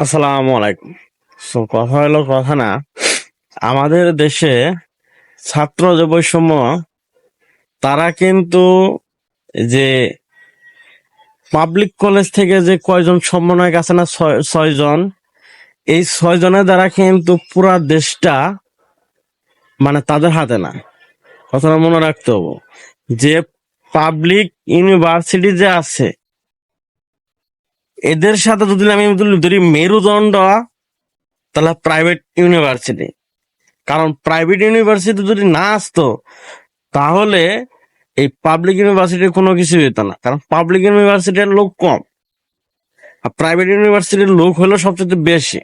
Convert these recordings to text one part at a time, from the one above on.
আসসালামু আলাইকুম। সো কথা হলো কথা না, আমাদের দেশে ছাত্র যে বৈষম্য, তারা কিন্তু যে পাবলিক কলেজ থেকে যে কয়জন সমন্বয়ক আছে না, ছয়- ছয়জন, এই ছয়জনের দ্বারা কিন্তু পুরা দেশটা মানে তাদের হাতে না। কথাটা মনে রাখতে হবে যে পাবলিক ইউনিভার্সিটি যে আছে এদের সাথে যদি আমি ধরি মেরুদণ্ড, তাহলে প্রাইভেট ইউনিভার্সিটি কারণ প্রাইভেট ইউনিভার্সিটি যদি না আসতো, তাহলে এই পাবলিক ইউনিভার্সিটির কোনো কিছু হতো না। কারণ পাবলিক ইউনিভার্সিটির লোক কম। আর প্রাইভেট ইউনিভার্সিটির লোক হলো সবচেয়ে বেশি।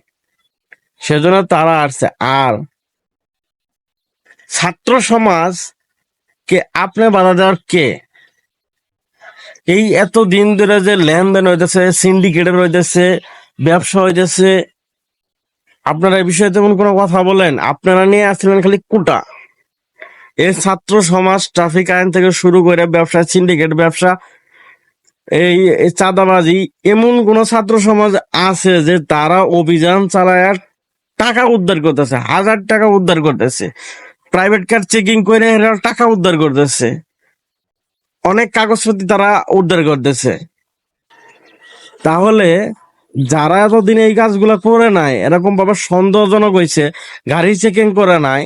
সেজন্য তারা আসছে। আর ছাত্র সমাজ কে আপনি বাধা দেওয়ার কে? এই এত দিন ধরে যে লেনদেন হইতেছে সিন্ডিকেটের হইতেছে, ব্যবসা হইতেছে, আপনারা এই বিষয়ে তেমন কোনো কথা বলেন? আপনারা নিয়ে আসছিলেন খালি কোটা। এই ছাত্র সমাজ ট্রাফিক আইন থেকে শুরু করে ব্যবসা সিন্ডিকেট ব্যবসা, এই চাঁদাবাজি, এমন কোন ছাত্র সমাজ আছে যে তারা অভিযান চালায় টাকা উদ্ধার করতেছে, হাজার টাকা উদ্ধার করতেছে। প্রাইভেট কার চেকিং করে টাকা উদ্ধার করতেছে। অনেক কাগজপত্র তারা উদ্ধার করতেছে। তাহলে যারা এতদিন এই কাজগুলো করে নাই এরকম ভাবে সন্দেহজনক হয়েছে, গাড়ি চেকিং করে নাই,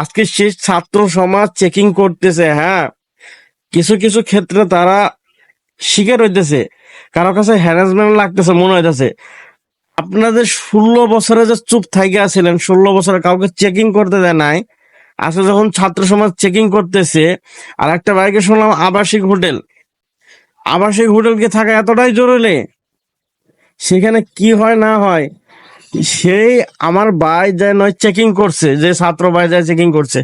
আজকে সেই ছাত্র সমাজ চেকিং করতেছে হ্যাঁ? কিছু কিছু ক্ষেত্রে তারা শিকার হইতেছে, কারও কাছে হ্যারাসমেন্ট লাগতেছে, মনে হইতেছে। আপনাদের ষোলো বছরে যে চুপ থাইকে আছিলেন, ষোলো বছরে কাউকে চেকিং করতে দেয় নাই আজকে যখন ছাত্র সমাজ চেকিং করতেছে, আর একটা বাইকে শুনলাম আবাসিক হোটেল। আবাসিক হোটেল কি থাকা এতটাই জরুরি, সেখানে কি হয় না হয়, সেই আমার ভাই যায় নয় চেকিং করছে, যে ছাত্র ভাই যায় চেকিং করছে,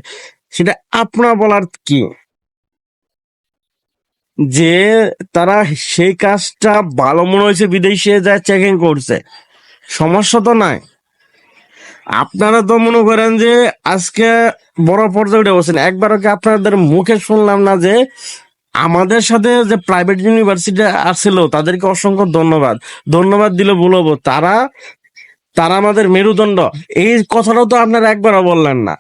সেটা আপনার বলার কি? যে তারা সেই কাজটা ভালো মনে হয়েছে, বিদেশে যায় চেকিং করছে। সমস্যা তো নাই। আপনারা তো মনে করেন যে আজকে বড় পর্যায়ে উঠে বসেন। একবারও কি আপনাদের মুখে শুনলাম না যে আমাদের সাথে যে প্রাইভেট ইউনিভার্সিটি আসছিল তাদেরকে অসংখ্য ধন্যবাদ। ধন্যবাদ দিলে বলব তারা তারা আমাদের মেরুদণ্ড। এই কথাটাও তো আপনারা একবারও বললেন না।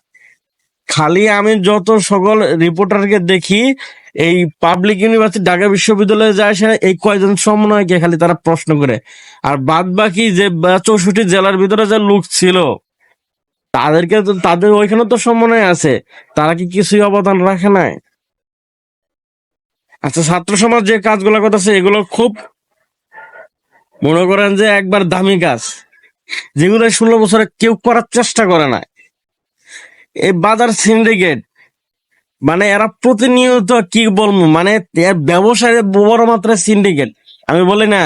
খালি আমি যত সকল রিপোর্টারকে দেখি, এই পাবলিক ইউনিভার্সিটি ঢাকা বিশ্ববিদ্যালয়ে যায় সে এই কয়জন সমন্বয়কে খালি তারা প্রশ্ন করে। আর বাদ বাকি যে চৌষট্টি জেলার ভিতরে যে লোক ছিল তাদেরকে তো, তাদের ওইখানে তো সমন্বয় আছে। তারা কি কিছুই অবদান রাখে নাই? আচ্ছা ছাত্র সমাজ যে কাজগুলো করতেছে, এগুলো খুব মনে করেন যে একবার দামি কাজ। যেগুলো ষোলো বছরে কেউ করার চেষ্টা করে না এই বাজার সিন্ডিকেট মানে এরা প্রতিনিয়ত কি বলব মানে ব্যবসায় বড় মাত্রায় সিন্ডিকেট আমি বলি না,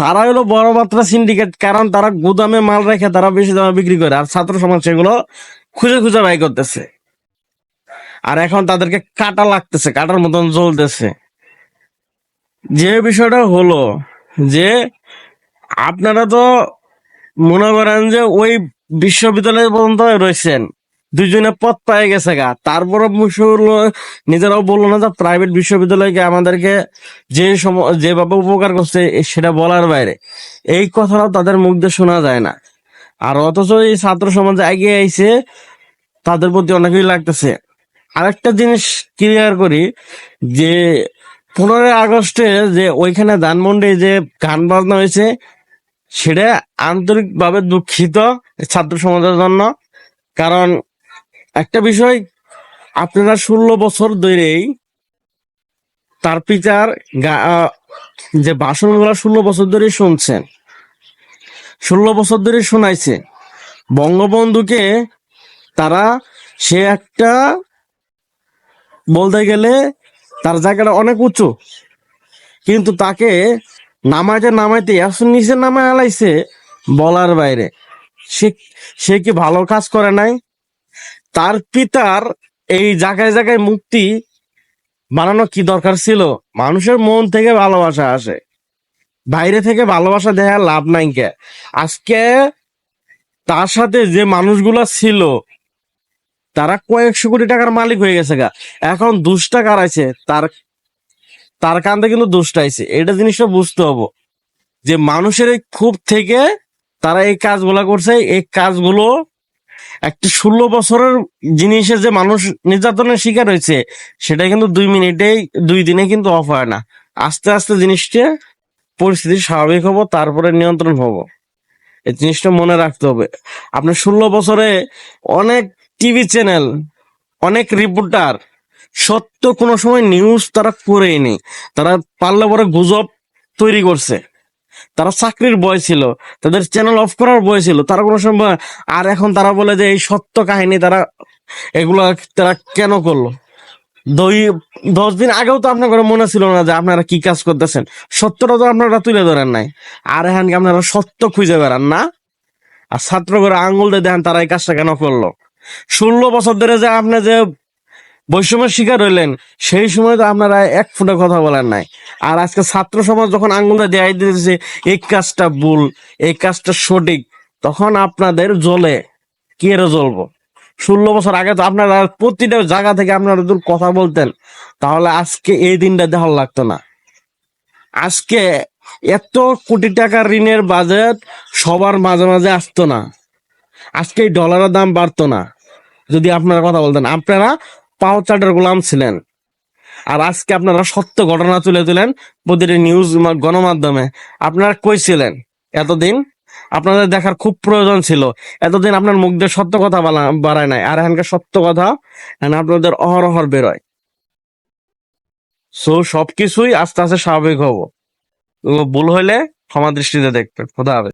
তারা হলো বড় মাত্রা সিন্ডিকেট কারণ তারা গুদামে মাল রেখে তারা বেশি দামে বিক্রি করে, আর ছাত্র সমাজ সেগুলো খুঁজে খুঁজে বাই করতেছে। আর এখন তাদেরকে কাটা লাগতেছে, কাটার মতন জ্বলতেছে যে বিষয়টা হলো যে, আপনারা তো মনে করেন যে ওই বিশ্ববিদ্যালয় পর্যন্ত রয়েছেন দুজনে পথ পায়ে গেছে গা। তারপরে নিজেরাও বলল না যে প্রাইভেট বিশ্ববিদ্যালয়কে আমাদেরকে যে সম, যেভাবে উপকার করছে সেটা বলার বাইরে। এই কথাটাও তাদের মুখ দিয়ে শোনা যায় না। আর অথচ এই ছাত্র সমাজ এগিয়ে আইছে, তাদের প্রতি অনেকই লাগতেছে। আরেকটা জিনিস ক্লিয়ার করি, যে পনেরোই আগস্টে যে ওইখানে ধানমন্ডি যে গান বাজনা হয়েছে, সেটা আন্তরিকভাবে দুঃখিত ছাত্র সমাজের জন্য। কারণ একটা বিষয়, আপনারা ষোলো বছর ধরেই তার পিতার যে ভাষণগুলো ষোলো বছর ধরে শুনছেন, ষোলো বছর ধরে শোনাইছে। বঙ্গবন্ধুকে তারা সে একটা বলতে গেলে তার জায়গাটা অনেক উঁচু, কিন্তু তাকে নামাইতে নামাইতে আসুন নিচে নামায় আলাইছে বলার বাইরে। সে সে কি ভালো কাজ করে নাই? তার পিতার এই জায়গায় জায়গায় মুক্তি বানানো কি দরকার ছিল? মানুষের মন থেকে ভালোবাসা আসে। বাইরে থেকে ভালোবাসা দেখার লাভ নাই কে? আজকে তার সাথে যে মানুষগুলা ছিল, তারা কয়েকশো কোটি টাকার মালিক হয়ে গেছে গা। এখন দুষ্টা কারাইছে, তার তার কান্দে কিন্তু দুষ্টাইছে এটা জিনিসটা বুঝতে হব যে মানুষের এই ক্ষোভ থেকে তারা এই কাজগুলা করছে, এই কাজগুলো একটা ষোলো বছরের জিনিসে যে মানুষ নির্যাতনের শিকার হয়েছে সেটা কিন্তু দুই মিনিটেই, দুই দিনে কিন্তু অফ হয় না। আস্তে আস্তে জিনিসটা পরিস্থিতি স্বাভাবিক হব, তারপরে নিয়ন্ত্রণ হব। এই জিনিসটা মনে রাখতে হবে। আপনার ষোলো বছরে অনেক টিভি চ্যানেল অনেক রিপোর্টার সত্য কোনো সময় নিউজ তারা করেনি তারা পারলে পরে গুজব তৈরি করছে। তারা চাকরির বয় ছিল, তাদের চ্যানেল অফ করার বয় ছিল। তারা কোনো সময়, আর এখন তারা বলে যে এই সত্য কাহিনী তারা, এগুলা তারা কেন করল? দুই, দশ দিন আগেও তো আপনার মনে ছিল না যে আপনারা কি কাজ করতেছেন। সত্যটা তো আপনারা তুলে ধরেন নাই। আর এখন আপনারা সত্য খুঁজে বেড়ান না? আর ছাত্র করে আঙ্গুল দিয়ে দেখেন তারা এই কাজটা কেন করল। ষোলো বছর ধরে যে আপনি যে বৈষম্যের শিকার হইলেন, সেই সময় তো আপনারা এক ফুটা কথা বলেন নাই। আর আজকে ছাত্র সমাজ যখন আঙ্গুলটা দেখাই দিতেছে, এই কাজটা ভুল, এই কাজটা সঠিক, তখন আপনাদের জ্বলে। কি এর জ্বলবো? ষোলো বছর আগে তো আপনারা প্রতিটা জায়গা থেকে আপনারা যদি কথা বলতেন, তাহলে আজকে এই দিনটা দেখার লাগতো না। আজকে এত কোটি টাকার ঋণের বাজেট সবার মাঝে মাঝে আসতো না। আজকে এই ডলারের দাম বাড়তো না। যদি আপনারা কথা বলতেন, আপনারা পাও চার্টের গোলাম ছিলেন আর আজকে আপনারা সত্য ঘটনা তুলে তুলেন প্রতিটি নিউজ গণমাধ্যমে। আপনারা কইছিলেন এতদিন? আপনাদের দেখার খুব প্রয়োজন ছিল। এতদিন আপনার মুখ দিয়ে সত্য কথা বাড়ায় নাই। আর এখানকার সত্য কথা আপনাদের অহরহর বেরোয়। সো সবকিছুই আস্তে আস্তে স্বাভাবিক হব। ভুল হইলে ক্ষমা দৃষ্টিতে দেখবেন। খোদা হাফেজ।